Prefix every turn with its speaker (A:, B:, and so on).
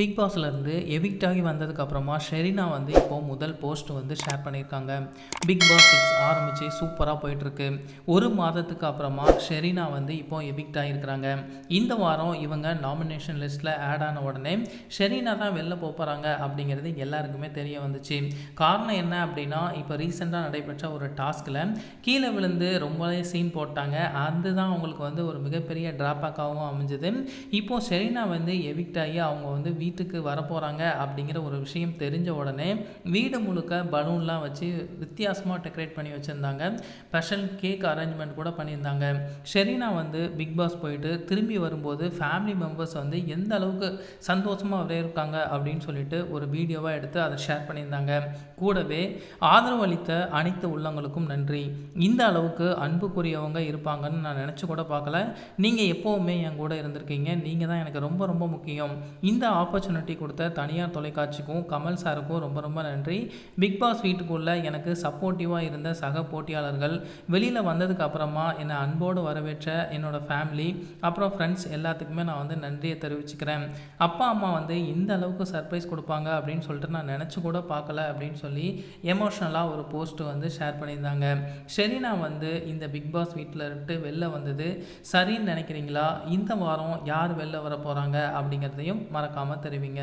A: Big பாஸ்லேருந்து evict ஆகி வந்ததுக்கப்புறமா ஷெரினா வந்து இப்போது முதல் போஸ்ட் வந்து ஷேர் பண்ணியிருக்காங்க. பிக் பாஸ் சிக்ஸ் ஆரம்பித்து சூப்பராக போயிட்டுருக்கு. ஒரு மாதத்துக்கு அப்புறமா ஷெரினா வந்து இப்போ எவிக்ட் ஆகியிருக்கிறாங்க இந்த வாரம் இவங்க நாமினேஷன் லிஸ்ட்டில் ஆட் ஆன உடனே ஷெரினா தான் வெளில போகிறாங்க அப்படிங்கிறது எல்லாருக்குமே தெரிய வந்துச்சு. காரணம் என்ன அப்படின்னா இப்போ ரீசெண்டாக நடைபெற்ற ஒரு டாஸ்கில் கீழே விழுந்து ரொம்பவே சீன் போட்டாங்க. அதுதான் அவங்களுக்கு வந்து ஒரு மிகப்பெரிய ட்ராபேக்காகவும் அமைஞ்சது. இப்போது ஷெரினா வந்து எவிக்ட் ஆகி அவங்க வந்து வீ வீட்டுக்கு வரப்போகிறாங்க அப்படிங்கிற ஒரு விஷயம் தெரிஞ்ச உடனே வீடு முழுக்க பலூன்லாம் வச்சு வித்தியாசமாக டெக்கரேட் பண்ணி வச்சுருந்தாங்க. ஸ்பெஷல் கேக் அரேஞ்ச்மெண்ட் கூட பண்ணியிருந்தாங்க. ஷெரீனா வந்து பிக் பாஸ் போயிட்டு திரும்பி வரும்போது ஃபேமிலி மெம்பர்ஸ் வந்து எந்த அளவுக்கு சந்தோஷமாக வரே இருக்காங்க அப்படின்னு சொல்லிட்டு ஒரு வீடியோவாக எடுத்து அதை ஷேர் பண்ணியிருந்தாங்க. கூடவே ஆதரவு அளித்த அனைத்து உள்ளங்களுக்கும் நன்றி. இந்த அளவுக்கு அன்புக்குரியவங்க இருப்பாங்கன்னு நான் நினச்சி கூட பார்க்கல. நீங்கள் எப்போவுமே என் கூட இருந்திருக்கீங்க. நீங்கள் தான் எனக்கு ரொம்ப ரொம்ப முக்கியம். இந்த ஆப்பர்ச்சுனிட்டி கொடுத்த தனியார் தொலைக்காட்சிக்கும் கமல் சாருக்கும் ரொம்ப ரொம்ப நன்றி. பிக் பாஸ் வீட்டுக்குள்ளே எனக்கு சப்போர்ட்டிவாக இருந்த சக போட்டியாளர்கள் வெளியில் வந்ததுக்கு அப்புறமா என்னை அன்போடு வரவேற்ற என்னோடய ஃபேமிலி அப்புறம் ஃப்ரெண்ட்ஸ் எல்லாத்துக்குமே நான் வந்து நன்றியை தெரிவிச்சுக்கிறேன். அப்பா அம்மா வந்து இந்த அளவுக்கு சர்ப்ரைஸ் கொடுப்பாங்க அப்படின்னு சொல்லிட்டு நான் நினச்சி கூட பார்க்கல அப்படின்னு சொல்லி எமோஷ்னலாக ஒரு போஸ்ட் வந்து ஷேர் பண்ணியிருந்தாங்க. ஷெரீனா வந்து இந்த பிக் பாஸ் வீட்டில் இருந்து வெளில வந்தது சரின்னு நினைக்கிறீங்களா? இந்த வாரம் யார் வெளில வர போகிறாங்க அப்படிங்கிறதையும் மறக்காமல் தருவீங்க.